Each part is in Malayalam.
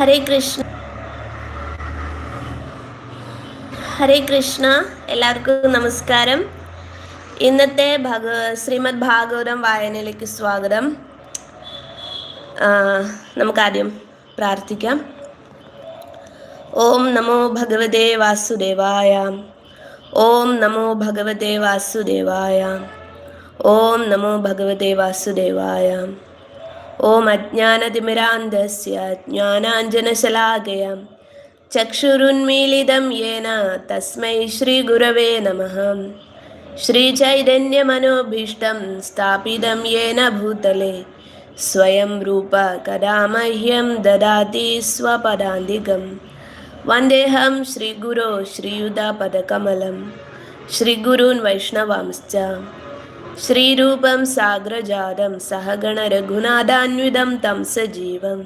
ഹരേ കൃഷ്ണ. ഹരേ കൃഷ്ണ എല്ലാവർക്കും നമസ്കാരം. ഇന്നത്തെ ഭഗ ശ്രീമദ് ഭാഗവതം വായനയിലേക്ക് സ്വാഗതം. നമുക്കാദ്യം പ്രാർത്ഥിക്കാം. ഓം നമോ ഭഗവതേ വാസുദേവായ. ഓം നമോ ഭഗവതേ വാസുദേവായ. ഓം നമോ ഭഗവതേ വാസുദേവായ. ॐ अज्ञानतिमिरान्धस्य ज्ञानाञ्जनशलाकयं चक्षुरुन्मीलितं येन तस्मै श्रीगुरवे नमः श्रीचैतन्यमनोभीष्टं स्थापितं येन भूतले स्वयं रूप कदा मह्यं ददाति स्वपदान्तिकं वन्देऽहं श्रीगुरो श्रीयुतापदकमलं श्रीगुरून्वैष्णवांश्च ശ്രീരൂപം സാഗ്രജാതം സഹഗണ രഘുനാഥാന്വിതം തം സജീവം.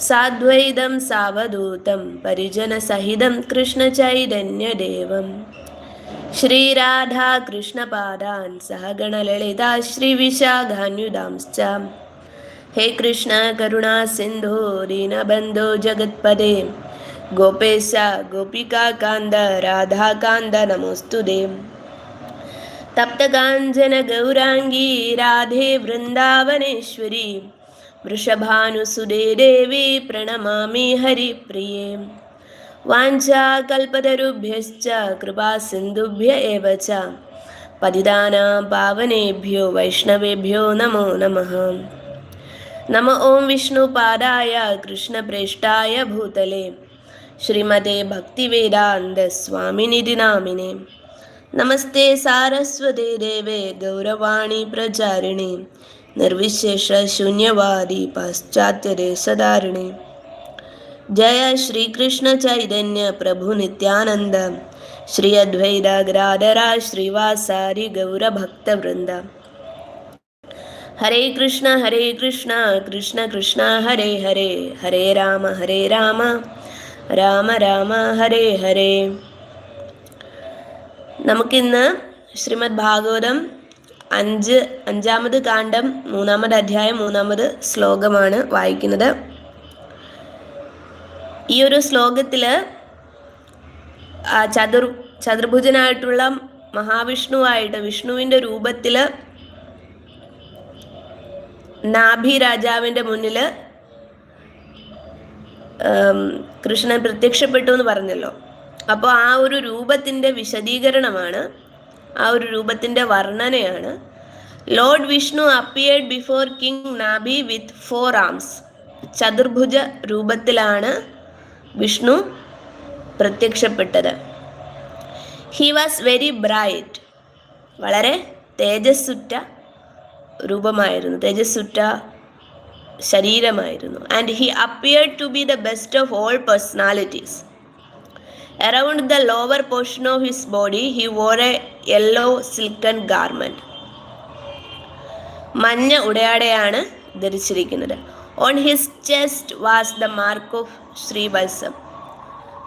സാദ്വൈതം സാവധൂതം പരിജനസഹിതം കൃഷ്ണചൈതന്യദേവം. ശ്രീരാധാ കൃഷ്ണപാദാൻ സഹഗണ ലളിതാ ശ്രീവിശാഖാന്യുതാംശ്ച ഹേ കൃഷ്ണ കരുണാ സിന്ധു ദീനബന്ധോ ജഗത്പദേ ഗോപേശ ഗോപികാന്ത രാധാകാന്ത നമോസ്തുതേ. सप्तकाञ्जनगौराङ्गी राधे वृन्दावनेश्वरी वृषभानुसुदे देवी प्रणमामि हरिप्रिये। वाञ्छाकल्पतरुभ्यश्च कृपासिन्धुभ्य एव च। पतिदानां पावनेभ्यो वैष्णवेभ्यो नमो नमः। नम ॐ विष्णुपादाय कृष्णप्रेष्ठाय भूतले। श्रीमते भक्तिवेदानन्दस्वामिनिधिनामिने नमस्ते सारस्वते देवे गौरवाणी प्रचारिणे निर्विशेषशून्यवादी पाश्चात्यदेशधारिणे जय श्रीकृष्ण चैतन्यप्रभुनित्यानन्द श्री श्रीवासारि गौरभक्तवृन्द। हरे कृष्ण हरे कृष्ण कृष्ण कृष्ण हरे हरे हरे राम हरे राम राम राम हरे हरे। നമുക്കിന്ന് ശ്രീമദ് ഭാഗവതം അഞ്ച് അഞ്ചാമത് കാണ്ഡം മൂന്നാമത് അധ്യായം മൂന്നാമത് ശ്ലോകമാണ് വായിക്കുന്നത്. ഈ ഒരു ശ്ലോകത്തിൽ ചതുർ ചതുർഭുജനായിട്ടുള്ള മഹാവിഷ്ണുവായിട്ട് വിഷ്ണുവിന്റെ രൂപത്തിൽ നാഭി രാജാവിന്റെ മുന്നിൽ കൃഷ്ണൻ പ്രത്യക്ഷപ്പെട്ടു എന്ന് പറഞ്ഞല്ലോ. അപ്പോൾ ആ ഒരു രൂപത്തിന്റെ വിശദീകരണമാണ് ആ ഒരു രൂപത്തിന്റെ വർണനയാണ്. Lord Vishnu appeared before king Nabhi with four arms ചതുർഭുജ രൂപത്തിലാണ് വിഷ്ണു പ്രത്യക്ഷപ്പെട്ടത്. ഹി വാസ് വെരി ബ്രൈറ്റ് വളരെ തേജസ്സുറ്റ രൂപമായിരുന്നു. തേജസ്സുറ്റ ശരീരമായിരുന്നു. And he appeared to be the best of all personalities around the lower portion of his body he wore a yellow silken garment മഞ്ഞ ഉടയാടയാണ് ധരിച്ചിരിക്കുന്നത്. On his chest was the mark of Sreevalsam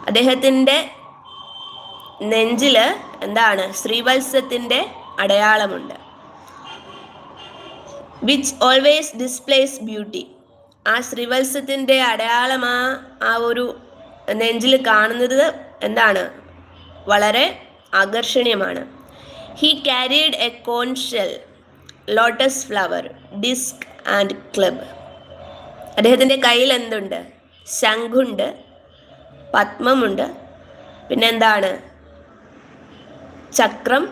അദ്ദേഹത്തിന്റെ നെഞ്ചിൽ എന്താണ്? ശ്രീവത്സത്തിന്റെ അടയാളമുണ്ട്. വിച്ച് ഓൾവേസ് ഡിസ്പ്ലേസ് ബ്യൂട്ടി ആ ശ്രീവത്സത്തിന്റെ അടയാളം ആ ആ ഒരു നെഞ്ചിൽ കാണുന്നത് എന്താണ്? വളരെ ആകർഷണീയമാണ്. He carried a conch shell lotus flower disc and club അദ്ദേഹത്തിന്റെ കയ്യിൽ എന്തുണ്ട്? ശംഖുണ്ട് പത്മമുണ്ട്. പിന്നെ എന്താണ്? ചക്രം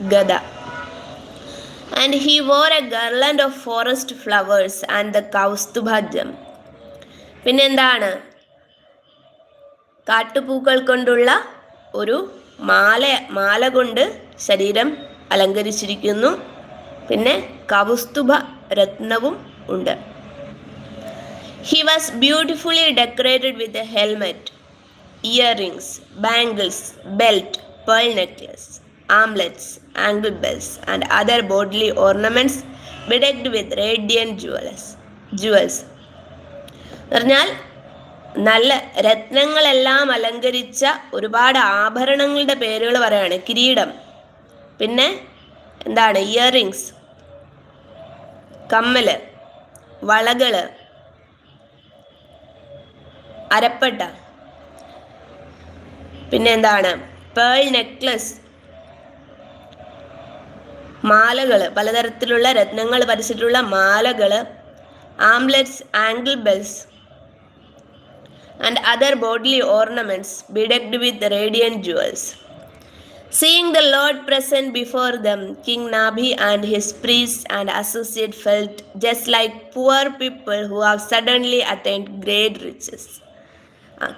ഗദ. And he wore a garland of forest flowers and the Kaustubha gem പിന്നെ എന്താണ്? കാട്ടുപൂക്കൾ കൊണ്ടുള്ള ഒരു മാല മാല കൊണ്ട് ശരീരം അലങ്കരിച്ചിരിക്കുന്നു. പിന്നെ കൗസ്തുഭ രത്നവും ഉണ്ട്. He was beautifully decorated with a helmet ear rings bangles belt pearl necklace armlets ankle bells and other bodily ornaments bedecked with radiant jewels jewels പറഞ്ഞാൽ നല്ല രത്നങ്ങളെല്ലാം അലങ്കരിച്ച ഒരുപാട് ആഭരണങ്ങളുടെ പേരുകൾ പറയാണ് കിരീടം. പിന്നെ എന്താണ്? ഇയറിങ്സ്. കമ്മൽ വളകൾ അരപ്പട്ട. പിന്നെ എന്താണ്? പേൾ നെക്ലസ് മാലകൾ. പലതരത്തിലുള്ള രത്നങ്ങൾ പതിച്ചിട്ടുള്ള മാലകൾ. Armlets ankle bells and other bodily ornaments bedecked with radiant jewels. Seeing the Lord present before them, King Nabi and his priests and associates felt just like poor people who have suddenly attained great riches.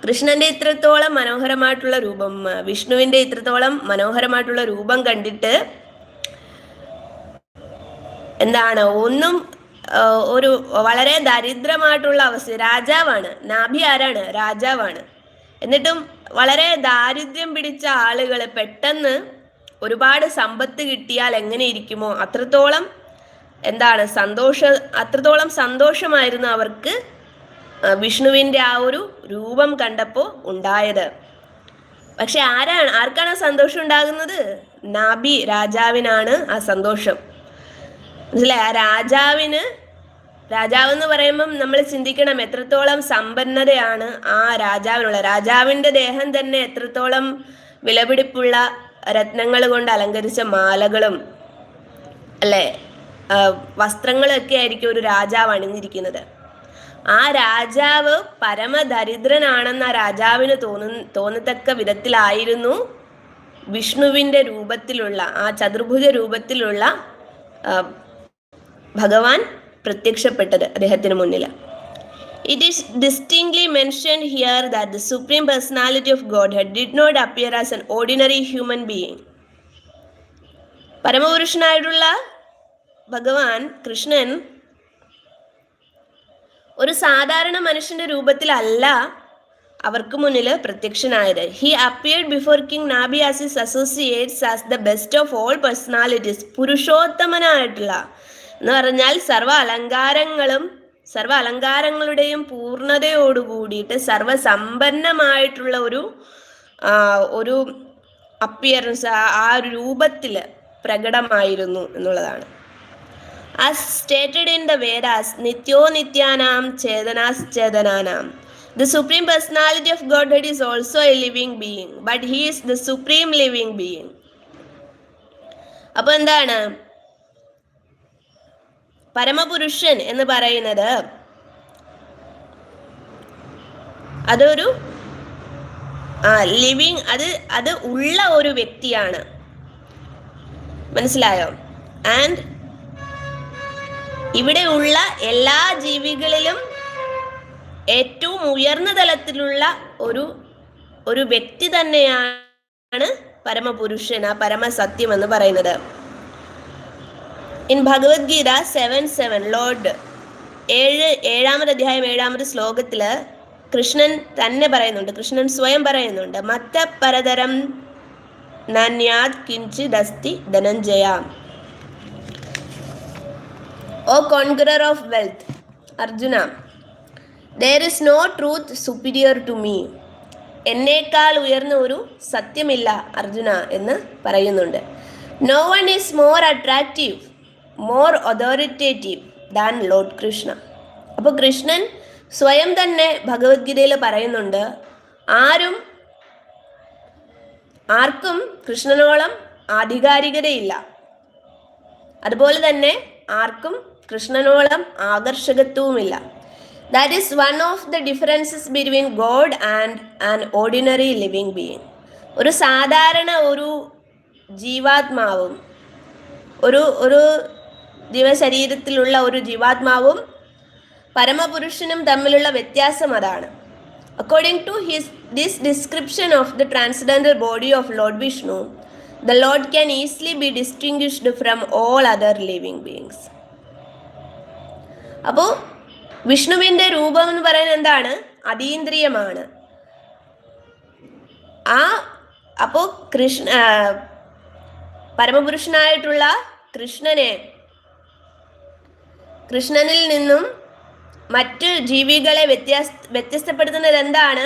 കൃഷ്ണന്റെ ഇത്രത്തോളം മനോഹരമായിട്ടുള്ള രൂപം വിഷ്ണുവിന്റെ ഇത്രത്തോളം മനോഹരമായിട്ടുള്ള രൂപം കണ്ടിട്ട് എന്താണ് ഒന്നും ഒരു വളരെ ദരിദ്രമായിട്ടുള്ള അവസ്ഥ. രാജാവാണ്. നാഭി ആരാണ്? രാജാവാണ്. എന്നിട്ടും വളരെ ദാരിദ്ര്യം പിടിച്ച ആളുകൾ പെട്ടെന്ന് ഒരുപാട് സമ്പത്ത് കിട്ടിയാൽ എങ്ങനെ ഇരിക്കുമോ? അത്രത്തോളം എന്താണ് സന്തോഷ അത്രത്തോളം സന്തോഷമായിരുന്നു അവർക്ക് വിഷ്ണുവിന്റെ ആ ഒരു രൂപം കണ്ടപ്പോൾ ഉണ്ടായത്. പക്ഷെ ആരാണ് ആർക്കാണ് സന്തോഷം ഉണ്ടാകുന്നത്? നാബി രാജാവിനാണ് ആ സന്തോഷം. മനസ്സിലായി? ആ രാജാവിന് രാജാവ് എന്ന് പറയുമ്പം നമ്മൾ ചിന്തിക്കണം എത്രത്തോളം സമ്പന്നതയാണ് ആ രാജാവിനുള്ള. രാജാവിന്റെ ദേഹം തന്നെ എത്രത്തോളം വിലപിടിപ്പുള്ള രത്നങ്ങൾ കൊണ്ട് അലങ്കരിച്ച മാലകളും അല്ലേ? വസ്ത്രങ്ങളൊക്കെ ആയിരിക്കും ഒരു രാജാവ് അണിഞ്ഞിരിക്കുന്നത്. ആ രാജാവ് പരമദരിദ്രനാണെന്ന് ആ രാജാവിന് തോന്നു തോന്നത്തക്ക വിധത്തിലായിരുന്നു വിഷ്ണുവിന്റെ രൂപത്തിലുള്ള ആ ചതുർഭുജ രൂപത്തിലുള്ള ഭഗവാൻ പ്രത്യക്ഷപ്പെട്ടത് അദ്ദേഹത്തിന് മുന്നിൽ it is distinctly mention here that the supreme personality of Godhead did not appear as an ordinary human being പരമപുരുഷനായിട്ടുള്ള ഭഗവാൻ കൃഷ്ണൻ ഒരു സാധാരണ മനുഷ്യന്റെ രൂപത്തിലല്ല അവർക്ക് മുന്നിൽ പ്രത്യക്ഷനായത്. He appeared before king Nabhi as his associates as the best of all personalities പുരുഷോത്തമനായിട്ടുള്ള എന്ന് പറഞ്ഞാൽ സർവ അലങ്കാരങ്ങളും സർവ അലങ്കാരങ്ങളുടെയും പൂർണതയോടുകൂടിയിട്ട് സർവസമ്പന്നമായിട്ടുള്ള ഒരു ഒരു അപ്പിയറൻസ് ആ ഒരു രൂപത്തിൽ പ്രകടമായിരുന്നു എന്നുള്ളതാണ്. ആ സ്റ്റേറ്റഡ് ഇൻ ദ വേദാസ് നിത്യോ നിത്യാനാം ചേതനാസ് ചേതനാനാം the supreme personality of Godhead is also a living being but he is the supreme living being അപ്പൊ എന്താണ്? പരമപുരുഷൻ എന്ന് പറയുന്നത് അതൊരു ആ ലിവിങ് അത് അത് ഉള്ള ഒരു വ്യക്തിയാണ്. മനസ്സിലായോ? ആൻഡ് ഇവിടെയുള്ള എല്ലാ ജീവികളിലും ഏറ്റവും ഉയർന്ന തലത്തിലുള്ള ഒരു ഒരു വ്യക്തി തന്നെയാണ് പരമപുരുഷൻ ആ പരമസത്യം എന്ന് പറയുന്നത്. In Bhagavad Gita seven seven lord ഏഴ് ഏഴാമത് അധ്യായം ഏഴാമത് ശ്ലോകത്തിൽ കൃഷ്ണൻ തന്നെ പറയുന്നുണ്ട്. കൃഷ്ണൻ സ്വയം പറയുന്നുണ്ട്. മത്ത പരതരം നന്യാത് കിഞ്ചിദസ്തി Dhananjaya. O conqueror of wealth Arjuna there is no truth superior to me എന്നേക്കാൾ ഉയർന്ന ഒരു സത്യമില്ല അർജുന എന്ന് പറയുന്നുണ്ട്. No one is more attractive more authoritative than lord Krishna അപ്പോൾ കൃഷ്ണൻ സ്വയം തന്നെ ഭഗവത്ഗീതയിൽ പറയുന്നുണ്ട് ആരും ആർക്കും കൃഷ്ണനോളം ആധികാരികതയില്ല. അതുപോലെ തന്നെ ആർക്കും കൃഷ്ണനോളം ആകർഷകത്വവുമില്ല. That is one of the differences between God and an ordinary living being ഒരു സാധാരണ ഒരു ജീവാത്മാവും ഒരു ഒരു ജീവശരീരത്തിലുള്ള ഒരു ജീവാത്മാവും പരമപുരുഷനും തമ്മിലുള്ള വ്യത്യാസം അതാണ്. According to his this description of the transgender body of lord Vishnu the lord can easily be distinguished from all other living beings അപ്പോൾ വിഷ്ണുവിന്റെ രൂപം എന്ന് പറയുന്നത് എന്താണ്? അതീന്ദ്രിയമാണ്. ആ അപ്പോൾ കൃഷ്ണ പരമപുരുഷനായിട്ടുള്ള കൃഷ്ണനെ കൃഷ്ണനിൽ നിന്നും മറ്റ് ജീവികളെ വ്യത്യാസ വ്യത്യസ്തപ്പെടുത്തുന്നത് എന്താണ്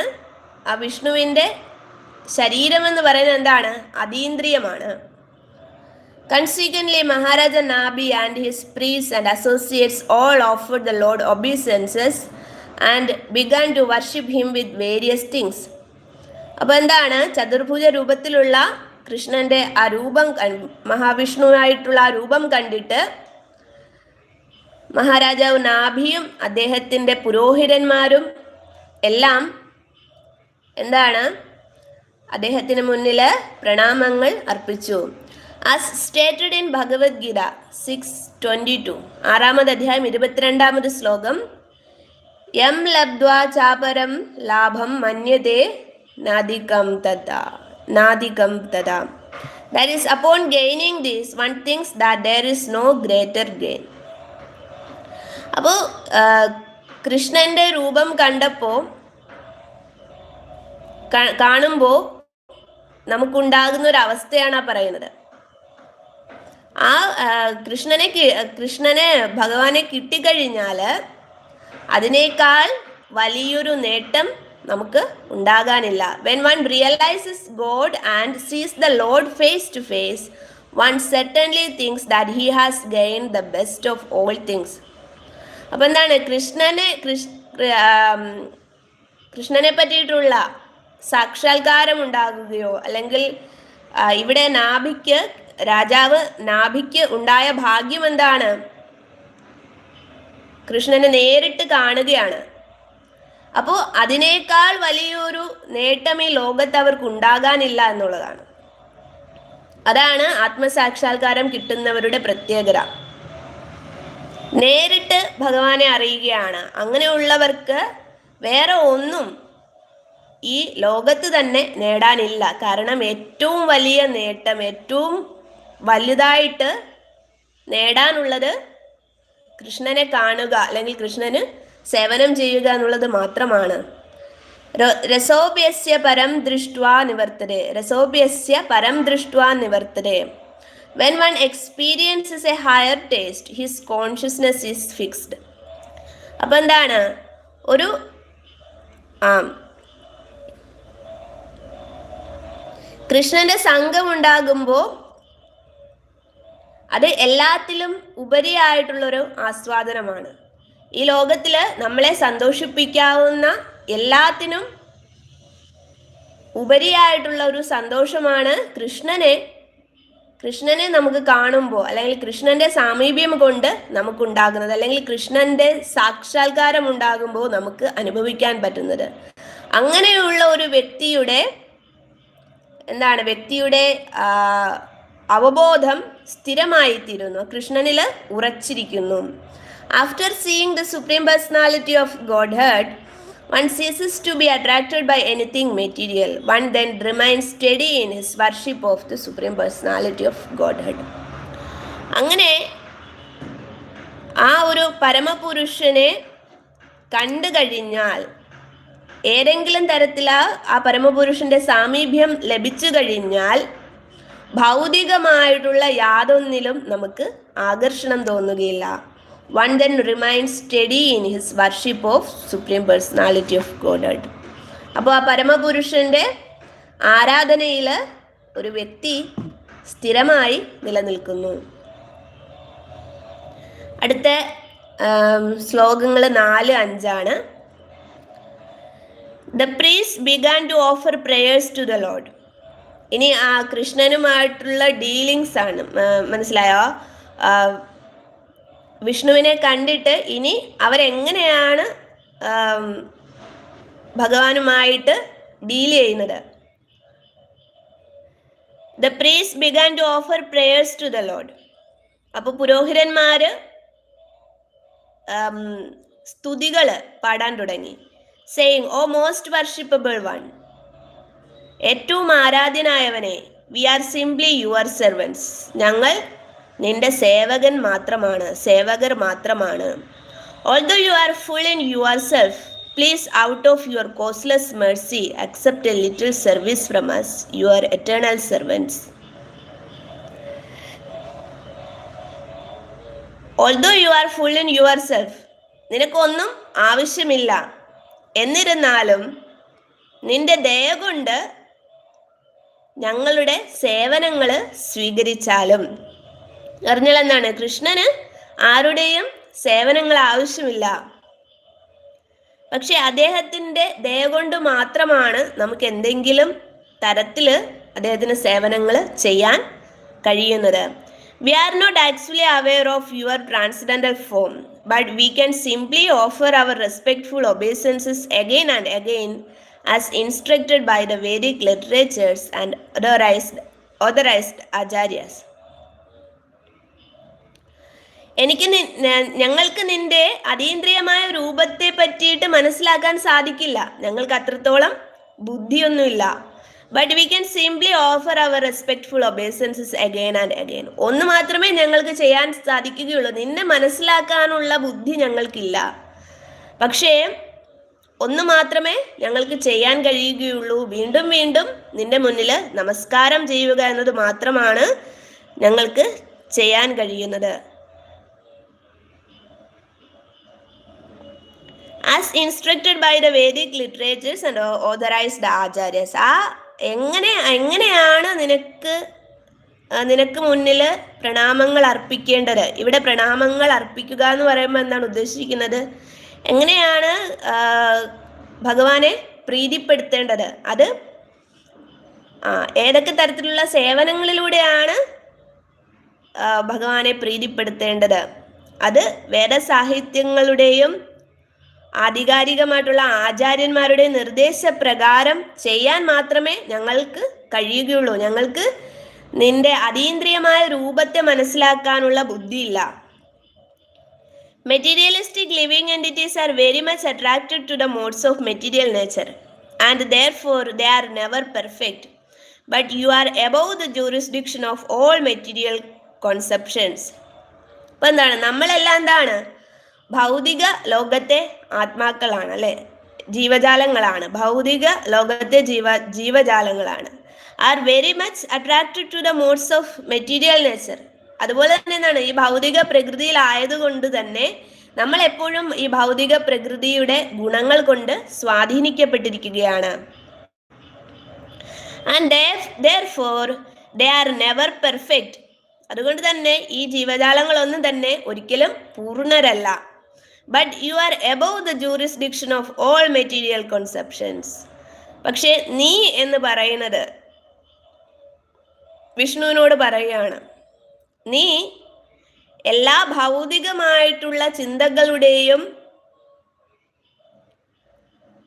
ആ വിഷ്ണുവിന്റെ ശരീരം എന്ന് പറയുന്നത് എന്താണ്? അതീന്ദ്രിയമാണ്. Consequently, Maharaja Nabi and his priests and associates all offered the Lord obeisances and began to worship him with various things. അപ്പോൾ എന്താണ്? ചതുർഭുജ രൂപത്തിലുള്ള കൃഷ്ണന്റെ ആ രൂപം മഹാവിഷ്ണുവായിട്ടുള്ള ആ രൂപം കണ്ടിട്ട് മഹാരാജാവ് നാഭിയും അദ്ദേഹത്തിന്റെ പുരോഹിതന്മാരും എല്ലാം എന്താണ്? അദ്ദേഹത്തിന് മുന്നിൽ പ്രണാമങ്ങൾ അർപ്പിച്ചു. As stated in Bhagavad Gita six twenty two ആറാമത് അധ്യായം ഇരുപത്തിരണ്ടാമത് ശ്ലോകം എം ലബ്ധ്വാ ചാപരം ലാഭം മന്യതേ നാദികം തഥാ നാദികം തഥാ. That is upon gaining these one things that there is no greater gain അപ്പോൾ കൃഷ്ണന്റെ രൂപം കണ്ടപ്പോ കാണുമ്പോൾ നമുക്കുണ്ടാകുന്ന ഒരു അവസ്ഥയാണ് ആ പറയുന്നത് ആ കൃഷ്ണനെ കൃഷ്ണനെ ഭഗവാനെ കിട്ടിക്കഴിഞ്ഞാൽ അതിനേക്കാൾ വലിയൊരു നേട്ടം നമുക്ക് ഉണ്ടാകാനില്ല. When one realizes God and sees the lord face to face one certainly thinks that he has gain the best of all things അപ്പം എന്താണ്? കൃഷ്ണനെ കൃഷ് കൃഷ്ണനെ പറ്റിയിട്ടുള്ള സാക്ഷാത്കാരം ഉണ്ടാകുകയോ അല്ലെങ്കിൽ ഇവിടെ നാഭിക്ക് രാജാവ് നാഭിക്ക് ഉണ്ടായ ഭാഗ്യം എന്താണ്? കൃഷ്ണനെ നേരിട്ട് കാണുകയാണ്. അപ്പോൾ അതിനേക്കാൾ വലിയൊരു നേട്ടം ഈ ലോകത്ത് അവർക്ക് ഉണ്ടാകാനില്ല എന്നുള്ളതാണ്. അതാണ് ആത്മസാക്ഷാത്കാരം കിട്ടുന്നവരുടെ പ്രത്യേകത. നേരിട്ട് ഭഗവാനെ അറിയുകയാണ്. അങ്ങനെയുള്ളവർക്ക് വേറെ ഒന്നും ഈ ലോകത്ത് തന്നെ നേടാനില്ല. കാരണം ഏറ്റവും വലിയ നേട്ടം ഏറ്റവും വലുതായിട്ട് നേടാനുള്ളത് കൃഷ്ണനെ കാണുക അല്ലെങ്കിൽ കൃഷ്ണന് സേവനം ചെയ്യുക എന്നുള്ളത് മാത്രമാണ്. രസോപ്യസ്യ പരം ദൃഷ്ട്വാ നിവർത്തരെ രസോപ്യസ്യ പരം ദൃഷ്ട്വാ നിവർത്തരെ when one experiences a higher taste his consciousness is fixed അപ്പം എന്താണ്? ഒരു ആ കൃഷ്ണന്റെ സംഘം ഉണ്ടാകുമ്പോൾ അത് എല്ലാത്തിലും ഉപരിയായിട്ടുള്ളൊരു ആസ്വാദനമാണ്. ഈ ലോകത്തിൽ നമ്മളെ സന്തോഷിപ്പിക്കാവുന്ന എല്ലാത്തിനും ഉപരിയായിട്ടുള്ള ഒരു സന്തോഷമാണ് കൃഷ്ണനെ കൃഷ്ണനെ നമുക്ക് കാണുമ്പോൾ അല്ലെങ്കിൽ കൃഷ്ണന്റെ സാമീപ്യം കൊണ്ട് നമുക്കുണ്ടാകുന്നത് അല്ലെങ്കിൽ കൃഷ്ണന്റെ സാക്ഷാത്കാരം ഉണ്ടാകുമ്പോൾ നമുക്ക് അനുഭവിക്കാൻ പറ്റുന്നത്. അങ്ങനെയുള്ള ഒരു വ്യക്തിയുടെ എന്താണ് വ്യക്തിയുടെ അവബോധം സ്ഥിരമായിത്തീരുന്നു. കൃഷ്ണനിൽ ഉറച്ചിരിക്കുന്നു. After seeing the supreme personality of Godhead ceases to be attracted by anything material one then remain steady in his worship of the supreme personality of Godhead അങ്ങനെ ആ ഒരു പരമപുരുഷനെ കണ്ടു കഴിഞ്ഞാൽ ഏതെങ്കിലും തരത്തിൽ ആ പരമപുരുഷന്റെ സാമീപ്യം ലഭിച്ചു കഴിഞ്ഞാൽ ഭൗതികമായിട്ടുള്ള യാതൊന്നിലും നമുക്ക് ആകർഷണം തോന്നുകയില്ല. One then remain steady in his worship of supreme personality of God അപ്പോൾ ആ പരമപുരുഷന്റെ ആരാധനയിൽ ഒരു വ്യക്തി സ്ഥിരമായി നിലനിൽക്കുന്നു. അടുത്ത ശ്ലോകങ്ങൾ നാല് അഞ്ചാണ്. The priests began to offer prayers to the lord ഇനി ആ കൃഷ്ണനുമായിട്ടുള്ള ഡീലിങ്സ് ആണ്. മനസ്സിലായോ? വിഷ്ണുവിനെ കണ്ടിട്ട് ഇനി അവരെങ്ങനെയാണ് ഭഗവാനുമായിട്ട് ഡീൽ ചെയ്യുന്നത്? The priests began to offer prayers to the lord അപ്പോൾ പുരോഹിതന്മാര് സ്തുതികൾ പാടാൻ തുടങ്ങി. Saying O most worshipable one ഏറ്റവും ആരാധ്യനായവനെ we are simply your servants ഞങ്ങൾ നിന്റെ സേവകൻ മാത്രമാണ് സേവകർ മാത്രമാണ്. Although you are full in yourself please out of your causeless mercy accept a little service from us your eternal servants although you are full in yourself നിനക്കൊന്നും ആവശ്യമില്ല. എന്നിരുന്നാലും നിന്റെ ദയ കൊണ്ട് ഞങ്ങളുടെ സേവനങ്ങൾ സ്വീകരിച്ചാലും. അറിഞ്ഞാൽ എന്താണ് കൃഷ്ണന് ആരുടെയും സേവനങ്ങൾ ആവശ്യമില്ല. പക്ഷെ അദ്ദേഹത്തിന്റെ ദയ കൊണ്ട് മാത്രമാണ് നമുക്ക് എന്തെങ്കിലും തരത്തിൽ അദ്ദേഹത്തിന് സേവനങ്ങൾ ചെയ്യാൻ കഴിയുന്നത്. We are not actually aware of your transcendental form but we can simply offer our respectful obeisances again and again as instructed by the Vedic literatures and authorized authorized acharyas എനിക്ക് ഞങ്ങൾക്ക് നിന്റെ അതീന്ദ്രിയമായ രൂപത്തെ പറ്റിയിട്ട് മനസ്സിലാക്കാൻ സാധിക്കില്ല. ഞങ്ങൾക്ക് അത്രത്തോളം ബുദ്ധിയൊന്നുമില്ല. But we can simply offer our respectful obeisances again and again ഒന്ന് മാത്രമേ ഞങ്ങൾക്ക് ചെയ്യാൻ സാധിക്കുകയുള്ളൂ. നിന്നെ മനസ്സിലാക്കാനുള്ള ബുദ്ധി ഞങ്ങൾക്കില്ല. പക്ഷേ ഒന്ന് മാത്രമേ ഞങ്ങൾക്ക് ചെയ്യാൻ കഴിയുകയുള്ളൂ. വീണ്ടും വീണ്ടും നിന്റെ മുന്നിൽ നമസ്കാരം ചെയ്യുക എന്നത് മാത്രമാണ് ഞങ്ങൾക്ക് ചെയ്യാൻ കഴിയുന്നത്. As instructed by the Vedic literatures and authorized acharyas ആ എങ്ങനെ എങ്ങനെയാണ് നിനക്ക് നിനക്ക് മുന്നിൽ പ്രണാമങ്ങൾ അർപ്പിക്കേണ്ടത്? ഇവിടെ പ്രണാമങ്ങൾ അർപ്പിക്കുക എന്ന് പറയുമ്പോൾ എന്താണ് ഉദ്ദേശിക്കുന്നത്? എങ്ങനെയാണ് ഭഗവാനെ പ്രീതിപ്പെടുത്തേണ്ടത്? അത് ആ ഏതൊക്കെ തരത്തിലുള്ള സേവനങ്ങളിലൂടെയാണ് ഭഗവാനെ പ്രീതിപ്പെടുത്തേണ്ടത്? അത് വേദസാഹിത്യങ്ങളുടെയും ആധികാരികമായിട്ടുള്ള ആചാര്യന്മാരുടെ നിർദ്ദേശപ്രകാരം ചെയ്യാൻ മാത്രമേ ഞങ്ങൾക്ക് കഴിയുകയുള്ളൂ. ഞങ്ങൾക്ക് നിന്റെ അതീന്ദ്രിയമായ രൂപത്തെ മനസ്സിലാക്കാനുള്ള ബുദ്ധിയില്ല. Materialistic living entities are very much attracted to the modes of material nature and therefore they are never perfect but you are above the jurisdiction of all material conceptions ഇപ്പം എന്താണ്? നമ്മളെല്ലാം എന്താണ്? ഭൗതിക ലോകത്തെ ആത്മാക്കളാണ് അല്ലെ ജീവജാലങ്ങളാണ്. ഭൗതിക ലോകത്തെ ജീവ ജീവജാലങ്ങളാണ്. Are very much attracted to the modes of material nature അതുപോലെ തന്നെ എന്താണ്? ഈ ഭൗതിക പ്രകൃതിയിൽ ആയതുകൊണ്ട് തന്നെ നമ്മൾ എപ്പോഴും ഈ ഭൗതിക പ്രകൃതിയുടെ ഗുണങ്ങൾ കൊണ്ട് സ്വാധീനിക്കപ്പെട്ടിരിക്കുകയാണ്. And therefore they are never perfect അതുകൊണ്ട് തന്നെ ഈ ജീവജാലങ്ങളൊന്നും തന്നെ ഒരിക്കലും പൂർണരല്ല. But you are above the jurisdiction of all material conceptions പക്ഷേ നീ എന്ന് പറയുന്നത് വിഷ്ണുവിനോട് പറയുകയാണ്. നീ എല്ലാ ഭൗതികമായിട്ടുള്ള ചിന്തകളുടെയും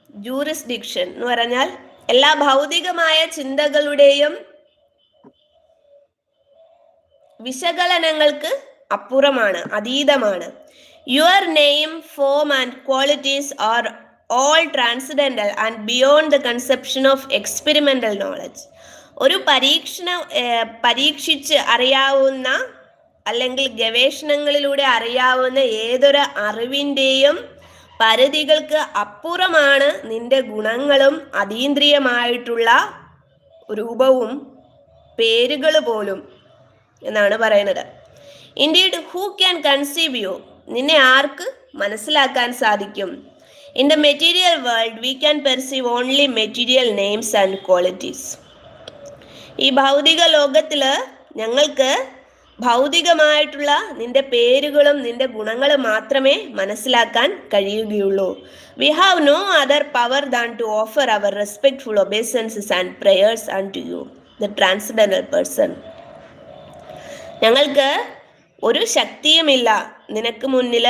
ജൂറിസ്ഡിക്ഷൻ എന്ന് പറഞ്ഞാൽ എല്ലാ ഭൗതികമായ ചിന്തകളുടെയും വിശകലനങ്ങൾക്ക് അപ്പുറമാണ് അതീതമാണ്. Your name form and qualities are all transcendental and beyond the conception of experimental knowledge ഒരു പരീക്ഷണ പരീക്ഷിച്ച് അറിയാവുന്ന അല്ലെങ്കിൽ ഗവേഷണങ്ങളിലൂടെ അറിയാവുന്ന ഏതൊരു അറിവിന്റെയും പരിധികൾക്ക് അപ്പുറമാണ് നിന്റെ ഗുണങ്ങളും അതീന്ദ്രിയമായിട്ടുള്ള രൂപവും പേരുകൾ പോലും എന്നാണ് പറയുന്നത്. Indeed who can conceive you നിന്നെ ആർക്ക് മനസ്സിലാക്കാൻ സാധിക്കും? In the material world we can perceive only material names and qualities ഈ ഭൗതിക ലോകത്തിൽ ഞങ്ങൾക്ക് ഭൗതികമായിട്ടുള്ള നിന്റെ പേരുകളും നിന്റെ ഗുണങ്ങളും മാത്രമേ മനസ്സിലാക്കാൻ കഴിയുകയുള്ളൂ. We have no other power than to offer our respectful obeisances and prayers and to you the transcendental person ഞങ്ങൾക്ക് ഒരു ശക്തിയുമില്ല. നിനക്ക് മുന്നിൽ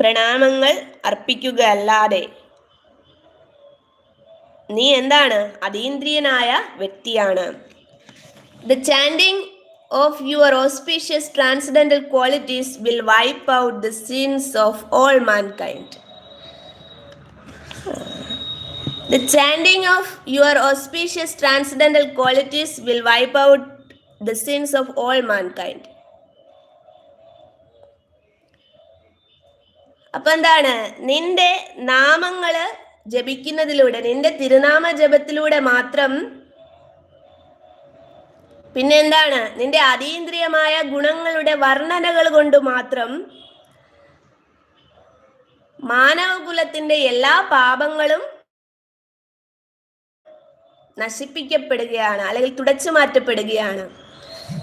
പ്രണാമങ്ങൾ അർപ്പിക്കുക അല്ലാതെ. നീ എന്താണ്? അതീന്ദ്രിയനായ വ്യക്തിയാണ്. The chanting of your auspicious transcendental qualities will wipe out the sins of all mankind The chanting of your auspicious transcendental qualities will wipe out the sins of all അപ്പൊ എന്താണ് നിന്റെ നാമങ്ങൾ ജപിക്കുന്നതിലൂടെ നിന്റെ തിരുനാമ ജപത്തിലൂടെ മാത്രം പിന്നെ എന്താണ്? നിന്റെ അതീന്ദ്രിയമായ ഗുണങ്ങളുടെ വർണനകൾ കൊണ്ട് മാത്രം മാനവകുലത്തിന്റെ എല്ലാ പാപങ്ങളും നശിപ്പിക്കപ്പെടുകയാണ് അല്ലെങ്കിൽ തുടച്ചു മാറ്റപ്പെടുകയാണ്.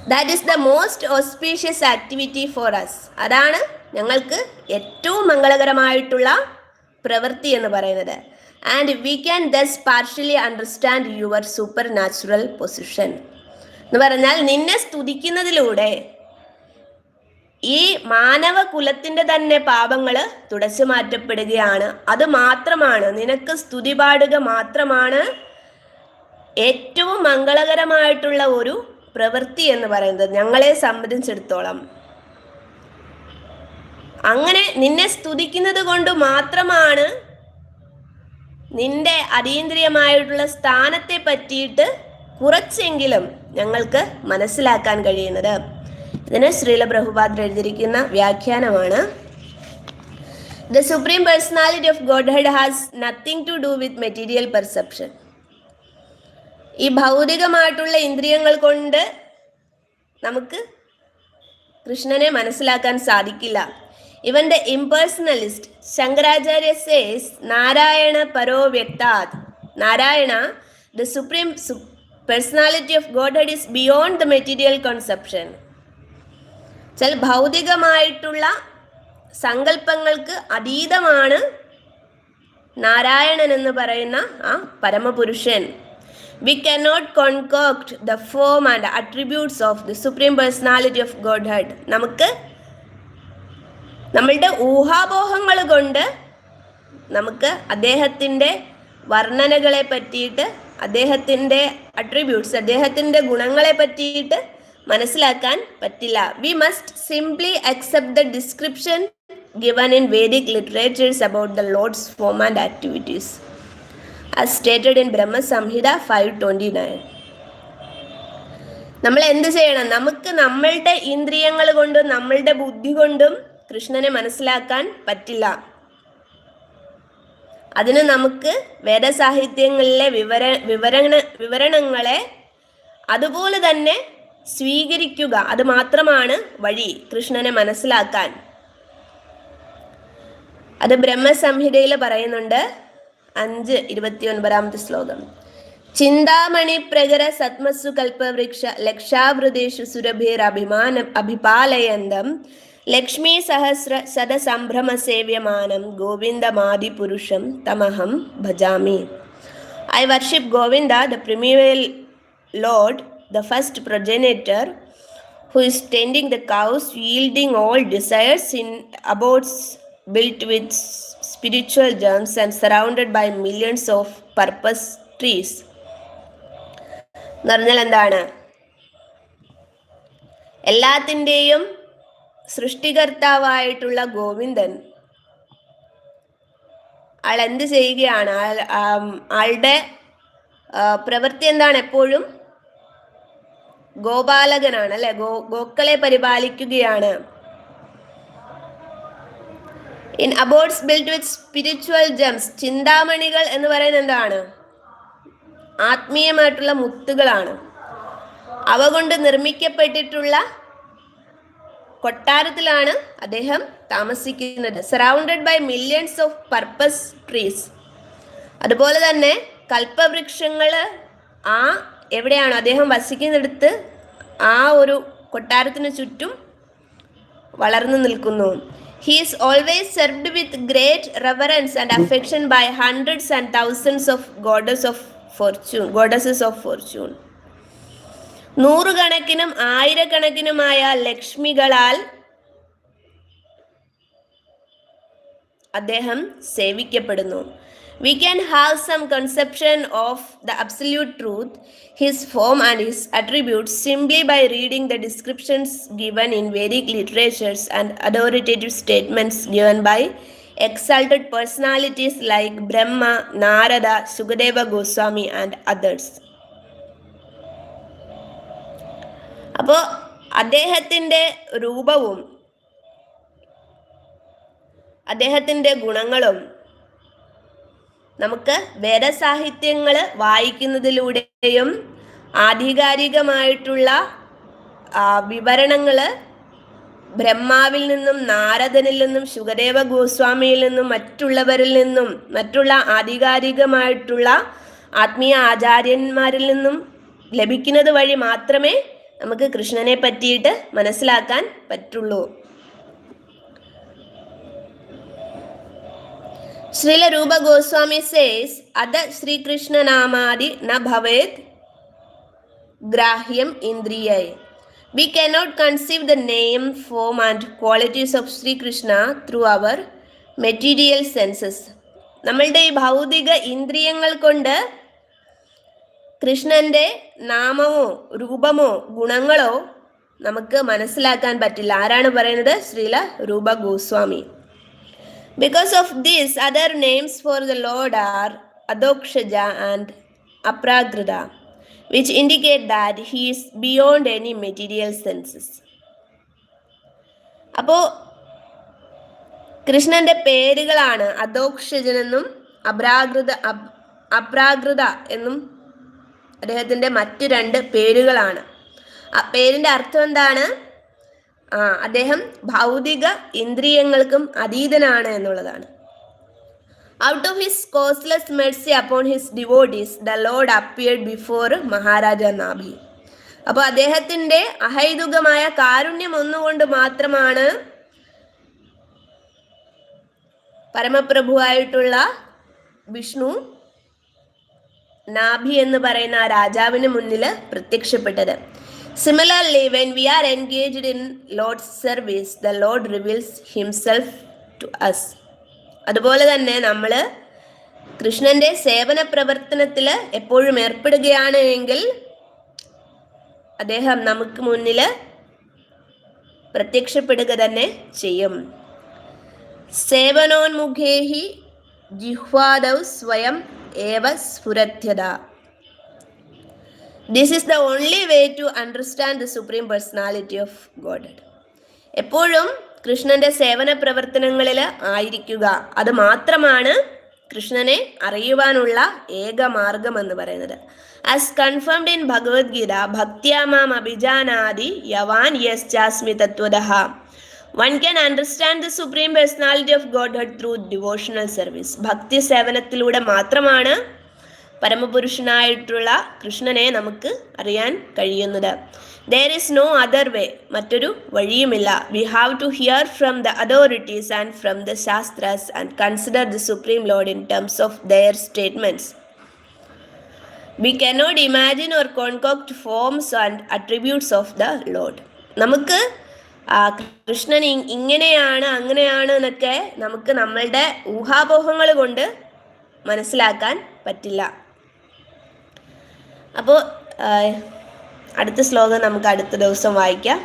That is the most auspicious activity for us അതാണ് ഞങ്ങൾക്ക് ഏറ്റവും മംഗളകരമായിട്ടുള്ള പ്രവൃത്തി എന്ന് പറയുന്നത്. And we can thus partially understand your supernatural position എന്ന് പറഞ്ഞാൽ നിന്നെ സ്തുതിക്കുന്നതിലൂടെ ഈ മാനവ കുലത്തിന്റെ തന്നെ പാപങ്ങൾ തുടച്ചു മാറ്റപ്പെടുകയാണ്. അത് മാത്രമാണ് നിനക്ക് സ്തുതി പാടുക മാത്രമാണ് ഏറ്റവും മംഗളകരമായിട്ടുള്ള ഒരു പ്രവൃത്തി എന്ന് പറയുന്നത്. ഞങ്ങളെ സംബന്ധിച്ചിടത്തോളം. അങ്ങനെ നിന്നെ സ്തുതിക്കുന്നത് കൊണ്ട് മാത്രമാണ് നിന്റെ അതീന്ദ്രിയമായിട്ടുള്ള സ്ഥാനത്തെ പറ്റിയിട്ട് കുറച്ചെങ്കിലും ഞങ്ങൾക്ക് മനസ്സിലാക്കാൻ കഴിയുന്നത്. ഇതിന് ശ്രീല പ്രഭുപാദർ എഴുതിയിരിക്കുന്ന വ്യാഖ്യാനമാണ്. The supreme personality of Godhead has nothing to do with material perception ഈ ഭൗതികമായിട്ടുള്ള ഇന്ദ്രിയങ്ങൾ കൊണ്ട് നമുക്ക് കൃഷ്ണനെ മനസ്സിലാക്കാൻ സാധിക്കില്ല. Even the impersonalist Shankaracharya says Narayana പരോ വ്യക്താത് Narayana the supreme personality of Godhead is beyond the material conception ചില ഭൗതികമായിട്ടുള്ള സങ്കല്പങ്ങൾക്ക് അതീതമാണ് നാരായണൻ എന്ന് പറയുന്ന ആ പരമപുരുഷൻ. We cannot concoct the form and attributes of the supreme personality of Godhead നമുക്ക് നമ്മളുടെ ഊഹാപോഹങ്ങൾ കൊണ്ട് നമുക്ക് അദ്ദേഹത്തിന്റെ വർണനകളെ പറ്റിയിട്ട് അദ്ദേഹത്തിന്റെ അട്രിബ്യൂട്ട്സ് അദ്ദേഹത്തിന്റെ ഗുണങ്ങളെ പറ്റിയിട്ട് മനസ്സിലാക്കാൻ പറ്റില്ല. We must simply accept the description given in Vedic literatures about the lord's form and activities as stated in Brahmasamhita five twenty nine നമ്മൾ എന്ത് ചെയ്യണം? നമുക്ക് നമ്മളുടെ ഇന്ദ്രിയങ്ങൾ കൊണ്ടും നമ്മളുടെ ബുദ്ധി കൊണ്ടും കൃഷ്ണനെ മനസ്സിലാക്കാൻ പറ്റില്ല. അതിന് നമുക്ക് വേദസാഹിത്യങ്ങളിലെ വിവര വിവരണ വിവരണങ്ങളെ അതുപോലെ തന്നെ സ്വീകരിക്കുക. അത് മാത്രമാണ് വഴി കൃഷ്ണനെ മനസ്സിലാക്കാൻ. അത് ബ്രഹ്മസംഹിതയിൽ പറയുന്നുണ്ട്. അഞ്ച് ഇരുപത്തി ഒൻപതാമത്തെ ശ്ലോകം. ചിന്താമണി പ്രകര സത്മസു കൽപ്പവൃക്ഷ ലക്ഷാവൃതേഷു സുരഭിർ അഭിമാന അഭിപാലയന്തം ലക്ഷ്മി സഹസ്ര സദസംഭ്രമ സേവ്യമാനം ഗോവിന്ദമാതിപുരുഷം തമഹം ഭജാമി. I worship Govinda the premier lord the first progenitor who is tending the cows yielding all desires in abodes built with spiritual gems and surrounded by millions of purpose trees എന്ന് പറഞ്ഞാൽ എന്താണ്? എല്ലാത്തിന്റെയും സൃഷ്ടികർത്താവായിട്ടുള്ള ഗോവിന്ദൻ ആൾ എന്ത് ചെയ്യുകയാണ്? ആളുടെ പ്രവൃത്തി എന്താണ് എപ്പോഴും? ഗോപാലകനാണ് അല്ലെ? ഗോ ഗോക്കളെ പരിപാലിക്കുകയാണ്. In abodes built with spiritual gems ചിന്താമണികൾ എന്ന് പറയുന്നത് എന്താണ്? ആത്മീയമായിട്ടുള്ള മുത്തുകളാണ്. അവ കൊണ്ട് നിർമ്മിക്കപ്പെട്ടിട്ടുള്ള കൊട്ടാരത്തിലാണ് അദ്ദേഹം താമസിക്കുന്നത്. Surrounded by millions of purpose trees അതുപോലെ തന്നെ കൽപ്പവൃക്ഷങ്ങൾ ആ എവിടെയാണോ അദ്ദേഹം വസിക്കുന്നിടത്ത് ആ ഒരു കൊട്ടാരത്തിന് ചുറ്റും വളർന്നു നിൽക്കുന്നു. He's always served with great reverence and affection by hundreds and thousands of goddess of fortune goddesses of fortune നൂറുകണക്കിനും ആയിരക്കണക്കിനുമായ ലക്ഷ്മികളാൽ അദ്ദേഹം സേവിക്കപ്പെടുന്നു we can have some conception of the absolute truth, his form and his attributes simply by reading the descriptions given in Vedic literatures and authoritative statements given by exalted personalities like Brahma, Narada, Sukadeva Goswami and others. അപ്പോൾ അദ്ദേഹത്തിന്റെ രൂപവും അദ്ദേഹത്തിന്റെ ഗുണങ്ങളും നമുക്ക് വേദസാഹിത്യങ്ങൾ വായിക്കുന്നതിലൂടെയും ആധികാരികമായിട്ടുള്ള വിവരണങ്ങൾ ബ്രഹ്മാവിൽ നിന്നും നാരദനിൽ നിന്നും ശുഗദേവ ഗോസ്വാമിയിൽ നിന്നും മറ്റുള്ളവരിൽ നിന്നും മറ്റുള്ള ആധികാരികമായിട്ടുള്ള ആത്മീയ ആചാര്യന്മാരിൽ നിന്നും ലഭിക്കുന്നത് വഴി മാത്രമേ നമുക്ക് കൃഷ്ണനെ പറ്റിയിട്ട് മനസ്സിലാക്കാൻ പറ്റുള്ളൂ. ശ്രീല രൂപ ഗോസ്വാമി സേസ് അത് ശ്രീകൃഷ്ണനാമാതി നഭവേത് ഗ്രാഹ്യം ഇന്ദ്രിയ. We cannot conceive the name form and qualities of Srikrishna through our material senses നമ്മളുടെ ഈ ഭൗതിക ഇന്ദ്രിയങ്ങൾ കൊണ്ട് കൃഷ്ണന്റെ നാമമോ രൂപമോ ഗുണങ്ങളോ നമുക്ക് മനസ്സിലാക്കാൻ പറ്റില്ല. ആരാണ് പറയുന്നത്? Srila Rupa Goswami. Because of these other names for the lord are adhokshaja and aprakrita which indicate that he is beyond any material senses. അപ്പോൾ കൃഷ്ണന്റെ പേരുകളാണ് അധോക്ഷജനെന്നും അപ്രാകൃത അപ്- അപ്രാകൃത എന്നും അദ്ദേഹത്തിന്റെ മറ്റു രണ്ട് പേരുകളാണ്. ആ പേരിന്റെ അർത്ഥം എന്താണ്? ആ അദ്ദേഹം ഭൗതിക ഇന്ദ്രിയങ്ങൾക്കും അതീതനാണ് എന്നുള്ളതാണ്. Out of his causeless mercy upon his devotees the lord appeared before Maharaja Nabhi അപ്പോൾ അദ്ദേഹത്തിന്റെ അഹൈതുകമായ കാരുണ്യം ഒന്നുകൊണ്ട് മാത്രമാണ് പരമപ്രഭുവായിട്ടുള്ള വിഷ്ണു നാഭി എന്ന് പറയുന്ന ആ രാജാവിന് മുന്നിൽ പ്രത്യക്ഷപ്പെട്ടത്. Similarly when we are engaged in lord service the lord reveals himself to us അതുപോലെ തന്നെ നമ്മൾ കൃഷ്ണന്റെ സേവന പ്രവർത്തനത്തിൽ എപ്പോഴും ഏർപ്പെടുകയാണ് എങ്കിൽ അദ്ദേഹം നമുക്ക് മുന്നിൽ പ്രത്യക്ഷപ്പെടുക തന്നെ ചെയ്യും. സേവനോന്മുഖേഹി ജിഹ്വാദവ് സ്വയം ഏവ സ്ഫുരത്യത this is the only way to understand the supreme personality of God എപ്പോഴും കൃഷ്ണന്റെ സേവന പ്രവർത്തനങ്ങളിൽ ആയിരിക്കുക. അത് മാത്രമാണ് കൃഷ്ണനെ അറിയുവാനുള്ള ഏക മാർഗം എന്ന് പറയുന്നത്. ആസ് കൺഫേംഡ് ഇൻ ഭഗവത്ഗീത ഭക്തിയാമാം അഭിജാനാദി യവാൻ യസ് ചാസ്മി തത്വതഃ one can understand the supreme personality of Godhead through devotional service ഭക്തി സേവനത്തിലൂടെ മാത്രമാണ് പരമപുരുഷനായിട്ടുള്ള കൃഷ്ണനെ നമുക്ക് അറിയാൻ കഴിയുന്നത്. There is no other way മറ്റൊരു വഴിയുമില്ല. We have to hear from the authorities and from the shastras and consider the supreme lord in terms of their statements we cannot imagine or concoct forms and attributes of the lord നമുക്ക് ആ, കൃഷ്ണൻ ഇങ്ങനെയാണ് അങ്ങനെയാണ് എന്നൊക്കെ നമുക്ക് നമ്മളുടെ ഊഹാപോഹങ്ങൾ കൊണ്ട് മനസ്സിലാക്കാൻ പറ്റില്ല. അപ്പോൾ അടുത്ത ശ്ലോകം നമുക്ക് അടുത്ത ദിവസം വായിക്കാം.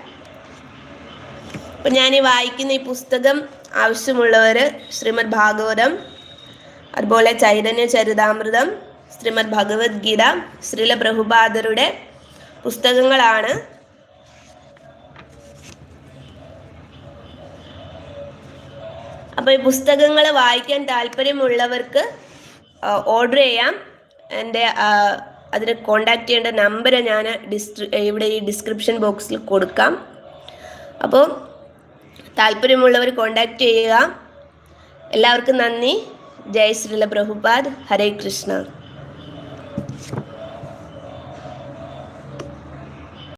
അപ്പം ഞാൻ ഈ വായിക്കുന്ന ഈ പുസ്തകം ആവശ്യമുള്ളവർ ശ്രീമദ് ഭാഗവതം അതുപോലെ ചൈതന്യ ചരിതാമൃതം ശ്രീമദ് ഭഗവത്ഗീത ശ്രീല പ്രഭുപാദരുടെ പുസ്തകങ്ങളാണ് അപ്പോൾ ഈ പുസ്തകങ്ങൾ വായിക്കാൻ താല്പര്യമുള്ളവർക്ക് ഓർഡർ ചെയ്യാം. എന്റെ അതിന് കോണ്ടാക്ട് ചെയ്യേണ്ട നമ്പർ ഞാൻ ഡിസ്ക്രി ഇവിടെ ഈ ഡിസ്ക്രിപ്ഷൻ ബോക്സിൽ കൊടുക്കാം. അപ്പോൾ താല്പര്യമുള്ളവർ കോണ്ടാക്ട് ചെയ്യുക. എല്ലാവർക്കും നന്ദി. ജയ് ശ്രീല പ്രഭുപാദ്. ഹരേ കൃഷ്ണ.